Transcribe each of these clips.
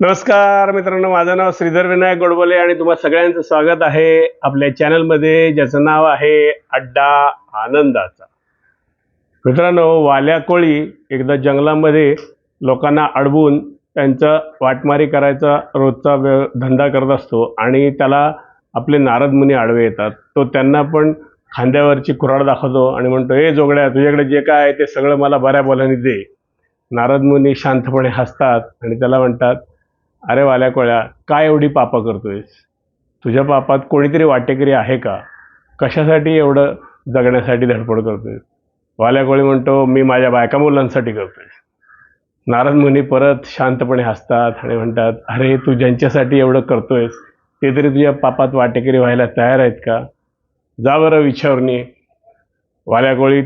नमस्कार मित्रांनो माझं नाव श्रीधर विनायक गोडबोले आणि तुम्हा सगळ्यांचं स्वागत आहे आपल्या चॅनलमध्ये ज्याचं नाव आहे अड्डा आनंदाचा. मित्रांनो वाल्या कोळी एकदा जंगलामध्ये लोकांना अडवून त्यांचं वाटमारी करायचा रोजचा व्य धंदा करत असतो आणि त्याला आपले नारद मुनी आडवे येतात. तो त्यांना पण खांद्यावरची कुऱ्हाड दाखवतो आणि म्हणतो हे जोगड्या तुझ्याकडे जे काय आहे ते सगळं मला बऱ्या बोलाने दे. नारद मुनी शांतपणे हसतात आणि त्याला म्हणतात अरे वाल्या कोळ्या काय एवढी पापं करतोयस? तुझ्या पापात कोणीतरी वाटेकरी आहे का? कशासाठी एवढं जगण्यासाठी धडपड करतोय वाल्या कोळी म्हणतो मी माझ्या बायका मुलांसाठी करतोय नारद मुनी परत शांतपणे हसतात आणि म्हणतात अरे तू ज्यांच्यासाठी एवढं करतोयस ते तरी तुझ्या पापात वाटेकरी व्हायला तयार आहेत का? जा बरं विचारणी वाल्या कोळी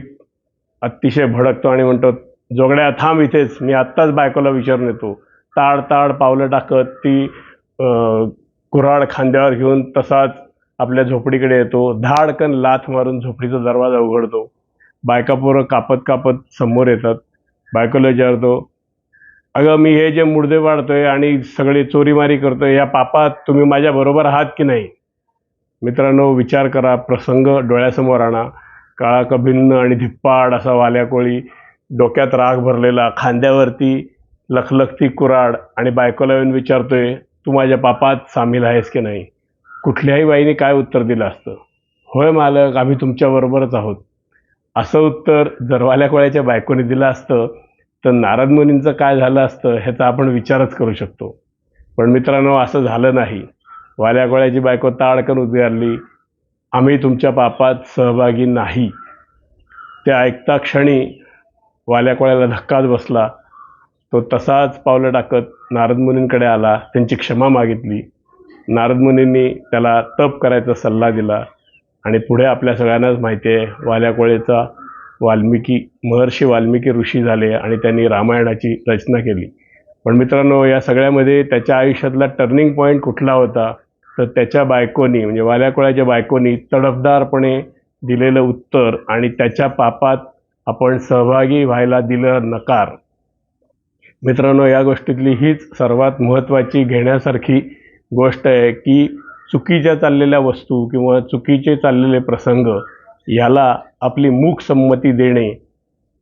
अतिशय भडकतो आणि म्हणतो जोगड्या थांब इथेच मी आत्ताच बायकोला विचारून येतो. ताड ताड पावलं टाकत ती कुऱ्हाड खांद्यावर घेऊन तसाच आपल्या झोपडीकडे येतो. धाडकन लाथ मारून झोपडीचा दरवाजा उघडतो. बायका पोरं कापत कापत समोर येतात. बायकोला विचारतो अगं मी हे जे मुडदे वाढतोय आणि सगळे चोरीमारी करतोय या पापात तुम्ही माझ्या बरोबर आहात की नाही? मित्रांनो विचार करा प्रसंग डोळ्यासमोर आणा. काळा कभिन्न आणि धिप्पाड असा वाल्या कोळी डोक्यात राग भरलेला खांद्यावरती लखलखती कुराड आणि बायकोला येऊन विचारतोय तू माझ्या पापात सामील आहेस की नाही? कुठल्याही बाईने काय उत्तर दिलं असतं? होय मालक आम्ही तुमच्याबरोबरच आहोत. असं उत्तर जर वाल्या कोळ्याच्या बायकोने दिलं असतं. तर नारद मुनींचं काय झालं असतं ह्याचा आपण विचारच करू शकतो. पण मित्रांनो असं झालं नाही. वाल्या कोळ्याची बायको ताडकन उद्गारली आम्ही तुमच्या पापात सहभागी नाही. ते ऐकता क्षणी वाल्या कोळ्याला धक्काच बसला. तो तसाच पावलं टाकत नारद मुनींकडे आला त्यांची क्षमा मागितली. नारद मुनींनी त्याला तप करायचा सल्ला दिला आणि पुढे आपल्या सगळ्यांनाच माहिती आहे वाल्याकोळेचा वाल्मिकी महर्षी वाल्मिकी ऋषी झाले आणि त्यांनी रामायणाची रचना केली. पण मित्रांनो या सगळ्यामध्ये त्याच्या आयुष्यातला टर्निंग पॉईंट कुठला होता? तर त्याच्या बायकोनी म्हणजे वाल्याकोळ्याच्या बायकोनी तडफदारपणे दिलेलं उत्तर आणि त्याच्या पापात आपण सहभागी व्हायला दिलं नकार. मित्रांनो या गोष्टीतली हीच सर्वात महत्त्वाची घेण्यासारखी गोष्ट आहे की चुकीच्या चाललेल्या वस्तू किंवा चुकीचे चाललेले प्रसंग याला आपली मूक संमती देणे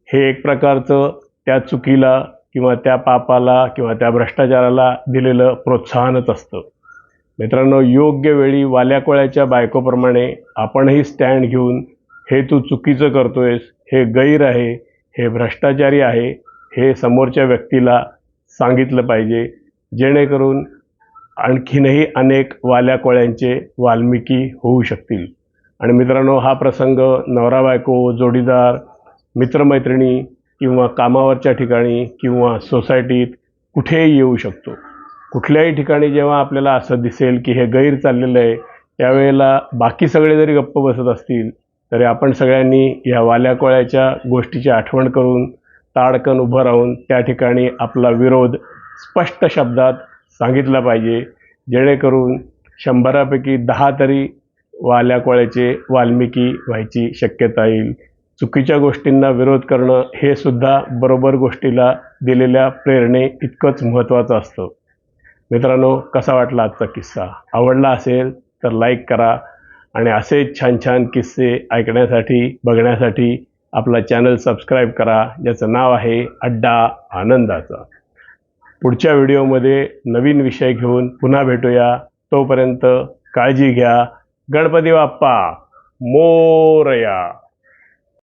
हे एक प्रकारचं त्या चुकीला किंवा त्या पापाला किंवा त्या भ्रष्टाचाराला दिलेलं प्रोत्साहनच असतं. मित्रांनो योग्य वेळी वाल्याकोळ्याच्या बायकोप्रमाणे आपणही स्टँड घेऊन हे तू चुकीचं करतोयस हे गैर आहे हे भ्रष्टाचारी आहे हे समोरच्या व्यक्तीला सांगितलं पाहिजे जेणेकरून आणखीनही अनेक वाल्या कोळ्यांचे वाल्मिकी होऊ शकतील. आणि मित्रांनो हा प्रसंग नवरा बायको जोडीदार मित्रमैत्रिणी किंवा कामावरच्या ठिकाणी किंवा सोसायटीत कुठेही येऊ शकतो. कुठल्याही ठिकाणी जेव्हा आपल्याला असं दिसेल की हे गैर चाललेलं आहे त्यावेळेला बाकी सगळे जरी गप्प बसत असतील तरी आपण सगळ्यांनी या वाल्या कोळ्याच्या गोष्टीची आठवण करून ताडकन उभं राहून त्या ठिकाणी आपला विरोध स्पष्ट शब्दात सांगितला पाहिजे. जेणेकरून शंभरापैकी दहा तरी वाल्या कोळ्याचे वाल्मिकी व्हायची शक्यता येईल. चुकीच्या गोष्टींना विरोध करणं हे सुद्धा बरोबर गोष्टीला दिलेल्या प्रेरणे इतकंच महत्त्वाचं असतं. मित्रांनो कसा वाटला आजचा किस्सा? आवडला असेल तर लाईक करा आणि असे छान छान किस्से ऐकण्यासाठी बघण्यासाठी आपला चॅनल सबस्क्राईब करा. ज्याचं नाव आहे अड्डा आनंदाचा. पुढच्या व्हिडिओमध्ये नवीन विषय घेऊन पुन्हा भेटूया. तोपर्यंत काळजी घ्या. गणपती बाप्पा मोरया.